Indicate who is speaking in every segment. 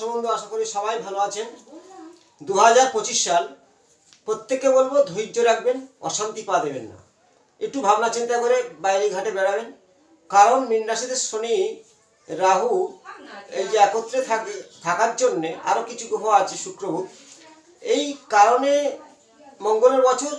Speaker 1: বন্ধু, আশা করি সবাই ভালো আছেন। দু হাজার পঁচিশ সাল, প্রত্যেককে বলব ধৈর্য রাখবেন, অশান্তি পা দেবেন না। একটু ভাবনা চিন্তা করে বাইরে ঘাটে বেড়াবেন। কারণ মীন রাশিতে শনি, রাহু এই যে একত্রে থাকে থাকার জন্যে আরও কিছু গ্রহ আছে, শুক্র এই কারণে মঙ্গলের বছর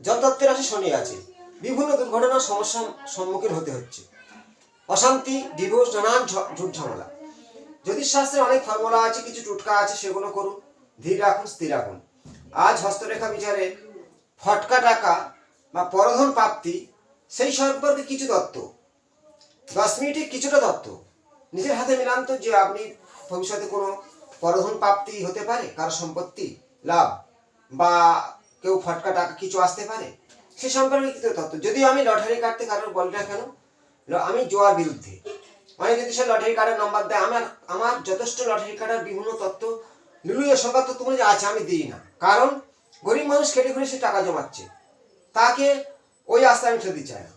Speaker 1: যতত্বের রাশি শনি আছে। বিভিন্ন দুর্ঘটনার সমস্যার সম্মুখীন হতে হচ্ছে। অশান্তি, ডিভোর্স, নানান ঝুট ঝামেলা। জ্যোতিষশাস্ত্রে অনেক ফর্মুলা আছে, কিছু টুটকা আছে, সেগুলো করুন। ধীর রাখুন, স্থির রাখুন। আজ হস্তরেখা বিচারে ফটকা টাকা বা পরধন প্রাপ্তি, সেই সম্পর্কে কিছু তত্ত্ব। দশ মিনিটে কিছুটা তত্ত্ব। নিজের হাতে মিলান তো যে আপনি ভবিষ্যতে কোনো পরধন প্রাপ্তি হতে পারে, কারও সম্পত্তি, লাভ, বা কেউ ফটকা টাকা কিছু আসতে পারে, সে সম্পর্কে কিছু তত্ত্ব। যদি আমি লটারি কাটতে কারোর বলি কেন? আমি জোয়ার বিরুদ্ধে। মানে যদি সে লটারি কার্ডের নাম্বার দেয়, আমার আমার যথেষ্ট লটারি কার্ডের বিভিন্ন তত্ত্ব লুলুয়ে সবার তত্ত্ব যে আছে, আমি দিই না। কারণ গরিব মানুষ খেটে খুঁড়ে সে টাকা জমাচ্ছে। তাকে ওই আস্তে আমি খেতে চাই না।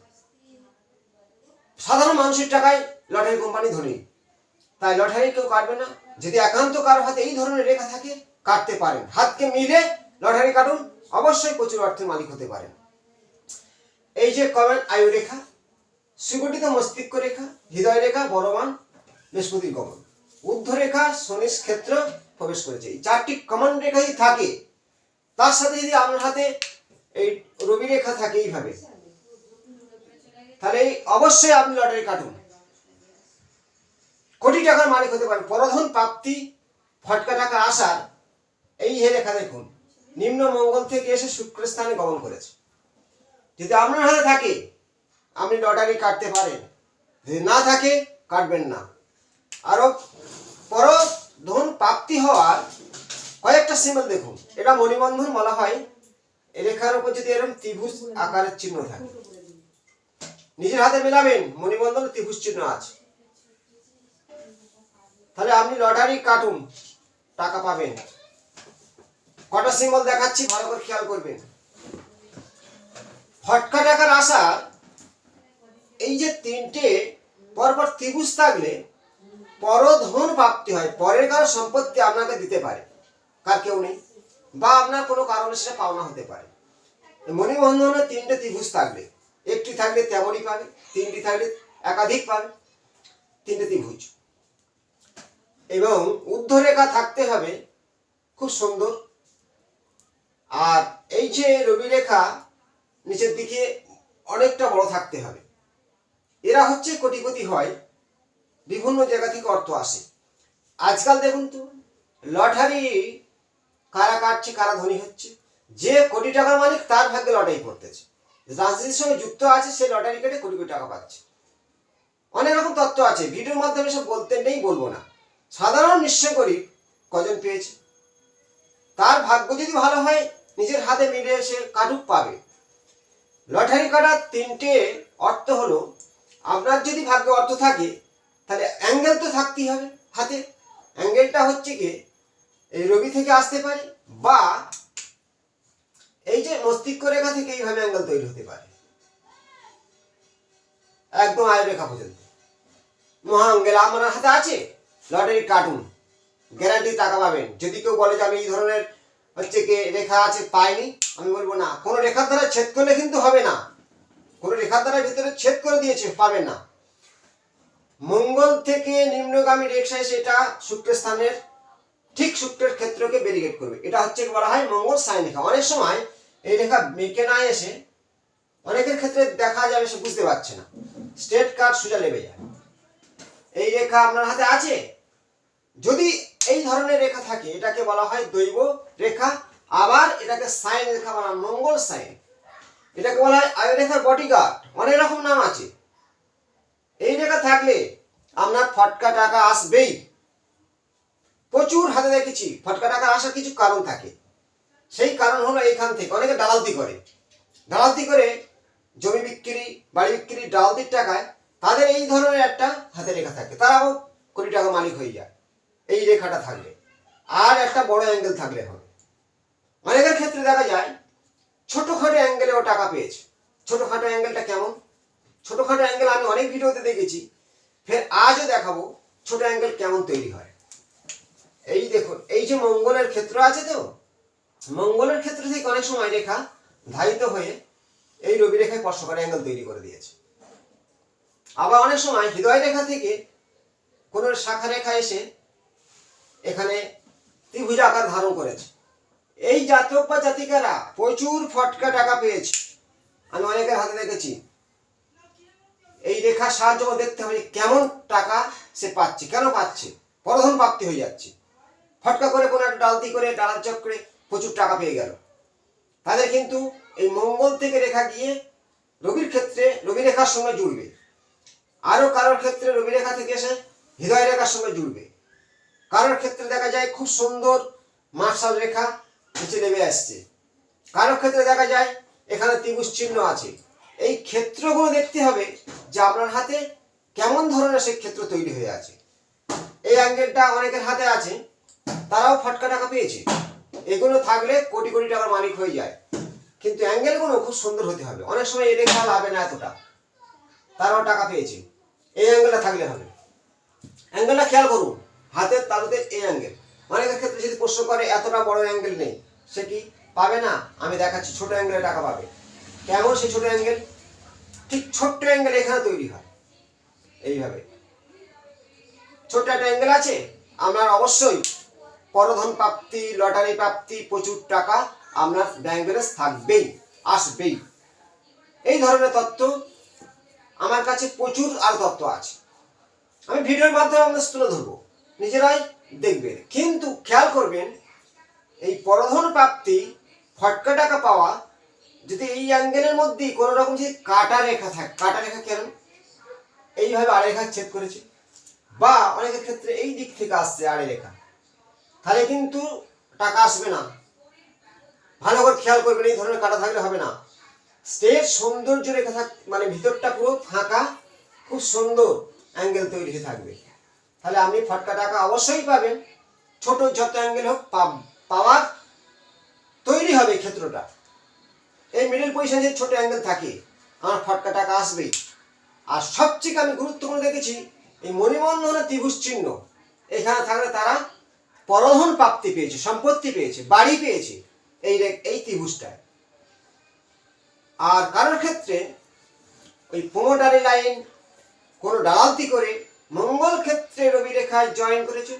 Speaker 1: সাধারণ মানুষের টাকায় লটারি কোম্পানি ধনী। তাই লটারি কেউ কাটবে না। যদি একান্ত কারও হাতে এই ধরনের রেখা থাকে, কাটতে পারেন। হাতকে মিলে লটারি কাটুন। অবশ্যই প্রচুর অর্থের মালিক হতে পারেন। এই যে কমেন্ট আয়ু রেখা সুগঠিত মস্তিষ্ক রেখা, হৃদয় রেখা বড়বান বৃহস্পতির গমন। ঊর্ধ্ব রেখা শনির ক্ষেত্র প্রবেশ করেছে। চারটি কমন রেখা যদি থাকে। তার সাথে যদি আপনার হাতে এই রবি রেখা থাকে এইভাবে, তাহলে অবশ্যই আপনি লটারি কাটুন। কোটি টাকার মালিক হতে পারেন। পরধন প্রাপ্তি, ফটকা টাকা আসার এই হে রেখা দেখুন। নিম্ন মঙ্গল থেকে এসে শুক্র স্থানে গমন করেছে। যদি আপনার হাতে থাকে আপনি লটারি কাটতে পারেন। যদি না থাকে, কাটবেন না। আরও পর ধন প্রাপ্তি হওয়ার কয়েকটা সিম্বল দেখুন। এটা মণিবন্ধন বলা হয়। রেখার উপর যদি এরকম ত্রিভুজ আকারের চিহ্ন থাকে। নিজের হাতে মেলাবেন, মণিবন্ধন ত্রিভুজ চিহ্ন আছে। তাহলে আপনি লটারি কাটুন, টাকা পাবেন। কটা সিম্বল দেখাচ্ছি, ভালো করে খেয়াল করবেন। ফটকা টাকার আশা এই যে তিনটে পরপর ত্রিভুজ থাকলে পরধন প্রাপ্তি হয়, পরের কারও সম্পত্তি আপনাকে দিতে পারে, কার কেউ নেই, বা আপনার কোনো কারণে সেটা পাওনা হতে পারে। মণিবন্ধনে তিনটে ত্রিভুজ থাকলে, একটি থাকলে তেমনই পাবে, তিনটি থাকলে একাধিক পাবে, তিনটে ত্রিভুজ। এবং ঊর্ধ্বরেখা থাকতে হবে, খুব সুন্দর। আর এই যে রবি রেখা নিচের দিকে অনেকটা বড় থাকতে হবে। এরা হচ্ছে কোটিপতি হয়, বিভিন্ন জায়গা থেকে অর্থ আসে। আজকাল দেখুন তো, লটারি কারা কাটছে, কারা ধনী হচ্ছে, যে কোটি টাকার মালিক তার ভাগ্যে লটারি পড়তেছে রাজনীতির সঙ্গে যুক্ত আছে, সে লটারি কেটে কোটি কোটি টাকা পাচ্ছে। অনেক রকম তত্ত্ব আছে, ভিডিওর মাধ্যমে সব বলতে নেই, বলব না। সাধারণ নিশ্চয় গরিব কজন পেয়েছে? তার ভাগ্য যদি ভালো হয়, নিজের হাতে মিলে সে কাটুক পাবে। লটারি কাটার তিনটে অর্থ হলো আপনার যদি ভাগ্যে অর্থ থাকে, তাহলে অ্যাঙ্গেল তো থাকতেই হবে হাতে। অ্যাঙ্গেলটা হচ্ছে কি এই রবি থেকে আসতে পারে বা এই যে মস্তিষ্ক রেখা থেকে এইভাবে অ্যাঙ্গেল তৈরি হতে পারে। একদম আয় রেখা পর্যন্ত। মহা অ্যাঙ্গেল আমার হাতে আছে? লটারি কার্টুন গ্যারান্টি টাকা পাবেন। যদি কেউ বলে যে আমি এই ধরনের হচ্ছে কি রেখা আছে, পাইনি, আমি বলব না। কোনো রেখার দ্বারা ছেদ করলে কিন্তু হবে না। কোনো রেখার দ্বারা ভিতরে ছেদ করে দিয়েছে পাবে না। মঙ্গল থেকে নিম্নগামী রেখা এসে এটা শুক্রের স্থানের ঠিক শুক্রের ক্ষেত্রকে ব্যারিকেড করবে। এটা হচ্ছে বলা হয় মঙ্গল সাইন রেখা। অনেক সময় এই রেখা মেকে না এসে অনেকের ক্ষেত্রে দেখা যাবে, সে বুঝতে পারছে না। স্ট্রেট কাট সোজা লেবে যায়। এই রেখা আপনার হাতে আছে? যদি এই ধরনের রেখা থাকে, এটাকে বলা হয় দৈব রেখা। আবার এটাকে সাইন রেখা বলা মঙ্গল সাইন। এটাকে বলা হয় আয়ু রেখার বডিগার্ড অনেক রকম নাম আছে। এই রেখা থাকলে আপনার ফটকা টাকা আসবেই। প্রচুর হাতে দেখেছি, ফটকা টাকা আসার কিছু কারণ থাকে। সেই কারণ হলো এইখান থেকে, অনেকে দালালতি করে। দালালতি করে জমি বিক্রি, বাড়ি বিক্রি ডালতির টাকায় তাদের এই ধরনের একটা হাতে রেখা থাকে। তারাও কোটি টাকা মালিক হয়ে যায়। এই রেখাটা থাকলে। আর একটা বড় অ্যাঙ্গেল থাকলে হবে। অনেকের ক্ষেত্রে দেখা যায় ছোটোখাটো অ্যাঙ্গেলেও টাকা পেয়েছে। ছোটোখাটো অ্যাঙ্গেলটা কেমন? ছোটোখাটো অ্যাঙ্গেল আমি অনেক ভিডিওতে দেখেছি। ফের আজও দেখাবো ছোট অ্যাঙ্গেল কেমন তৈরি হয়। এই দেখুন, এই যে মঙ্গলের ক্ষেত্র আছে তো? মঙ্গলের ক্ষেত্র থেকে অনেক সময় রেখা ধারিত হয়ে এই রবি রেখায় স্পর্শ করে অ্যাঙ্গেল তৈরি করে দিয়েছে। আবার অনেক সময় হৃদয় রেখা থেকে কোনো শাখা রেখা এসে এখানে ত্রিভুজ আকার ধারণ করেছে। এই জাতক বা জাতিকারা প্রচুর ফটকা টাকা পেয়েছে। আমি অনেকের হাতে দেখেছি। এই রেখার সাহায্য দেখতে হবে কেমন টাকা সে পাচ্ছে, কেন পাচ্ছে। পরধন প্রাপ্তি হয়ে যাচ্ছে। ফটকা করে কোনো একটা ডালতি করে, ডালার চক্রে প্রচুর টাকা পেয়ে গেল। তাদের কিন্তু এই মঙ্গল থেকে রেখা গিয়ে রবির ক্ষেত্রে রবি রেখার সঙ্গে জুড়বে। আরও কারোর ক্ষেত্রে রবি রেখা থেকে এসে হৃদয় রেখার সঙ্গে জুড়বে। কারোর ক্ষেত্রে দেখা যায় খুব সুন্দর মার্শাল রেখা নিচে নেমে আসছে। কারোর ক্ষেত্রে দেখা যায়, এখানে ত্রিভুজ চিহ্ন আছে। এই ক্ষেত্রগুলো দেখতে হবে যে আপনার হাতে কেমন ধরনের সেই ক্ষেত্র তৈরি হয়ে আছে। এই অ্যাঙ্গেলটা অনেকের হাতে আছে, তারাও ফটকা টাকা পেয়েছে। এগুলো থাকলে কোটি কোটি টাকার মালিক হয়ে যায়। কিন্তু অ্যাঙ্গেলগুলো খুব সুন্দর হতে হবে। অনেক সময় এ রেখা লাভে না এতটা। তারাও টাকা পেয়েছে। এই অ্যাঙ্গেলটা থাকলে হবে। অ্যাঙ্গেলটা খেয়াল করুন, হাতের তালুতে এই অ্যাঙ্গেল। অনেকের ক্ষেত্রে যদি প্রশ্ন করে, এতটা বড় অ্যাঙ্গেল নেই। সে কি পাবে না? আমি দেখাচ্ছি, ছোট অ্যাঙ্গেলে টাকা পাবে। কেমন সেই ছোট অ্যাঙ্গেল ঠিক ছোট্ট অ্যাঙ্গেল এখানে তৈরি হয়। এইভাবে। ছোট্ট একটা অ্যাঙ্গেল আছে, আপনার অবশ্যই পরধন প্রাপ্তি, লটারি প্রাপ্তি, প্রচুর টাকা আপনার ব্যাংক ব্যালেন্স থাকবেই, আসবেই। এই ধরনের তত্ত্ব আমার কাছে প্রচুর আর তত্ত্ব আছে। আমি ভিডিওর মাধ্যমে আপনাদের তুলে ধরবো। নিজেরাই দেখবেন। কিন্তু খেয়াল করবেন এই পরধন প্রাপ্তি, ফটকা টাকা পাওয়া, যদি এই অ্যাঙ্গেলের মধ্যে কোনো রকম যদি কাটা রেখা থাকে, কাটা রেখা কেন? এইভাবে আড়াই রেখা ছেদ করেছে। বা অনেকের ক্ষেত্রে এই দিক থেকে আসছে আড়াই রেখা। তাহলে কিন্তু টাকা আসবে না। ভালো করে খেয়াল করবেন, এই ধরনের কাটা থাকলে হবে না। স্টেজ সৌন্দর্য রেখা থাক মানে ভিতরটা পুরো ফাঁকা, খুব সুন্দর অ্যাঙ্গেল তৈরি হয়ে থাকবে। তাহলে আপনি ফটকা টাকা অবশ্যই পাবেন। ছোট যত অ্যাঙ্গেল হোক পা- পাওয়ার তৈরি হবে ক্ষেত্রটা। এই মিডিল পজিশনে যে ছোট অ্যাঙ্গেল থাকে, আমার ফটকা টাকা আসবেই আর সবচেয়ে আমি গুরুত্বপূর্ণ দেখেছি, এই মণিবন্ধনের ত্রিভুজ চিহ্ন, এখানে থাকলে তারা পরধন প্রাপ্তি পেয়েছে, সম্পত্তি পেয়েছে, বাড়ি পেয়েছে, এই এই ত্রিভুজটায়। আর কারোর ক্ষেত্রে ওই পোমোটারি লাইন কোনো ডালালতি করে মঙ্গল ক্ষেত্রে রবি রেখায় জয়েন করেছে।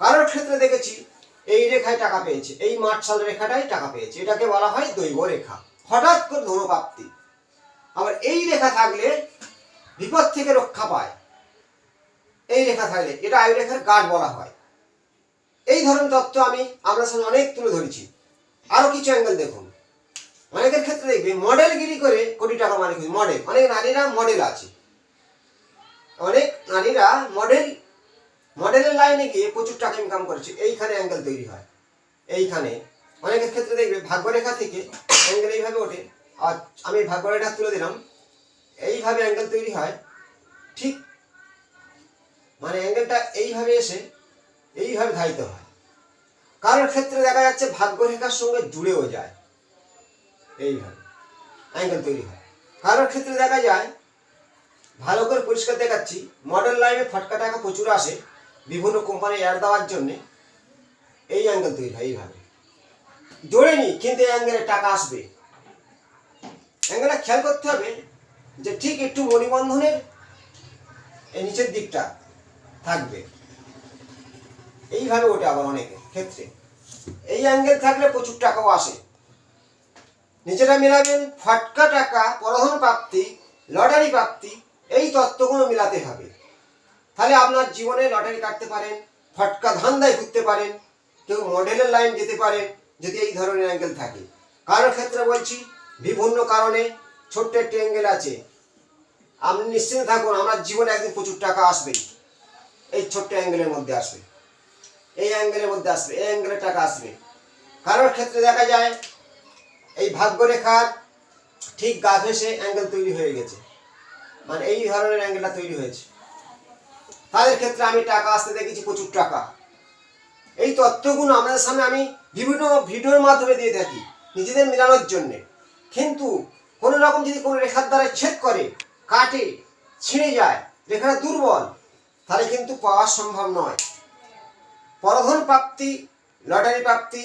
Speaker 1: কারোর ক্ষেত্রে দেখেছি এই রেখায় টাকা পেয়েছে, এই মার্শাল রেখাটাই টাকা পেয়েছে, এটাকে বলা হয় দৈব রেখা। হঠাৎ করে ধনপ্রাপ্তি আবার এই রেখা থাকলে বিপদ থেকে রক্ষা পায়। এই রেখা থাকলে, এটা আয়ু রেখার গাঢ় বলা হয়। এই ধরনের তত্ত্ব আমি আপনার সামনে অনেক তুলে ধরেছি। আরও কিছু অ্যাঙ্গেল দেখুন। অনেকের ক্ষেত্রে দেখবে মডেলগিরি করে কোটি টাকা মালিক মডেল অনেক নারীরা মডেল আছে। অনেক নারীরা মডেল মডেলের লাইনে গিয়ে প্রচুর টাকা ইনকাম করেছে। এইখানে অ্যাঙ্গেল তৈরি হয়। এইখানে অনেকের ক্ষেত্রে দেখবে ভাগ্যরেখা থেকে অ্যাঙ্গেল এইভাবে ওঠে। আর আমি ভাগ্যরেখা তুলে দিলাম। এইভাবে অ্যাঙ্গেল তৈরি হয়। ঠিক মানে অ্যাঙ্গেলটা এইভাবে এসে এইভাবে ধারিত হয়। কারোর ক্ষেত্রে দেখা যাচ্ছে ভাগ্যরেখার সঙ্গে জুড়েও যায়। এইভাবে অ্যাঙ্গেল তৈরি হয়। কারোর ক্ষেত্রে দেখা যায়, ভালো করে পরিষ্কার দেখাচ্ছি মডেল লাইনে ফটকা টাকা প্রচুর আসে। বিভিন্ন কোম্পানি অ্যাড দেওয়ার জন্য এই অ্যাঙ্গেল তৈরি হয় এইভাবে। জোরেনি কিন্তু এই অ্যাঙ্গেলে টাকা আসবে। অ্যাঙ্গেলটা খেয়াল করতে হবে যে ঠিক একটু মণিবন্ধনের এই নিচের দিকটা থাকবে। এইভাবে ওটা আবার অনেকের ক্ষেত্রে। এই অ্যাঙ্গেল থাকলে প্রচুর টাকাও আসে। নিজেরা মেলাবেন, ফটকা টাকা, পরধন প্রাপ্তি, লটারি প্রাপ্তি, এই তত্ত্বগুলো মিলাতে হবে। তাহলে আপনার জীবনে লটারি কাটতে পারেন, ফটকা ধান্দায় ঘুরতে পারেন, কেউ মডেলের লাইন যেতে পারেন, যদি এই ধরনের অ্যাঙ্গেল থাকে। কারোর ক্ষেত্রে বলছি, বিভিন্ন কারণে ছোট্ট একটি অ্যাঙ্গেল আছে। আপনি নিশ্চিন্ত থাকুন, আমার জীবনে একদিন প্রচুর টাকা আসবে। এই ছোট্ট অ্যাঙ্গেলের মধ্যে আসবে। এই অ্যাঙ্গেলের মধ্যে আসবে, এই অ্যাঙ্গেলে টাকা আসবে। কারোর ক্ষেত্রে দেখা যায়, এই ভাগ্যরেখার ঠিক গা ঘেসে অ্যাঙ্গেল তৈরি হয়ে গেছে। মানে এই ধরনের অ্যাঙ্গেলটা তৈরি হয়েছে। তাদের ক্ষেত্রে আমি টাকা আসতে দেখেছি প্রচুর টাকা। এই তথ্যগুলো আমাদের সামনে আমি বিভিন্ন ভিডিওর মাধ্যমে দিয়ে থাকি, নিজেদের মেলানোর জন্যে। কিন্তু কোনো রকম যদি কোনো রেখার দ্বারা ছেদ করে, কাটে, ছিঁড়ে যায়, রেখাটা দুর্বল, তাহলে কিন্তু পাওয়া সম্ভব নয়। পরধন প্রাপ্তি, লটারি প্রাপ্তি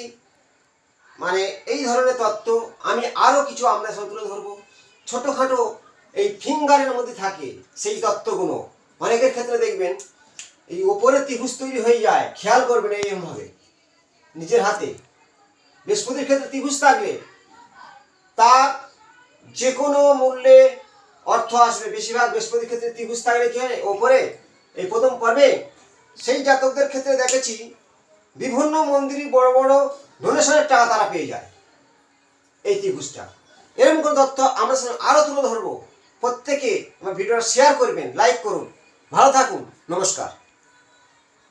Speaker 1: মানে এই ধরনের তত্ত্ব আমি আরও কিছু আমরা তুলে ধরবো। ছোটোখাটো এই ফিঙ্গারের মধ্যে থাকে সেই তত্ত্বগুলো। অনেকের ক্ষেত্রে দেখবেন, এই ওপরে ত্রিভুজ তৈরি হয়ে যায়, খেয়াল করবেন এইভাবে নিজের হাতে। বৃহস্পতির ক্ষেত্রে ত্রিভুজ থাকলে তা যে কোনো মূল্যে অর্থ আসবে। বেশিরভাগ বৃহস্পতির ক্ষেত্রে ত্রিভুজ থাকলে কি হয়? ওপরে, এই প্রথম পর্বে, সেই জাতকদের ক্ষেত্রে দেখেছি, বিভিন্ন মন্দিরে বড় বড় ডোনেশনের টাকা তারা পেয়ে যায়, এই ত্রিভুজটা। এরকম কোনো তথ্য আমরা আরও তুলে ধরবো। প্রত্যেকে আমার ভিডিওটা শেয়ার করবেন লাইক করুন। ভালো থাকুন নমস্কার।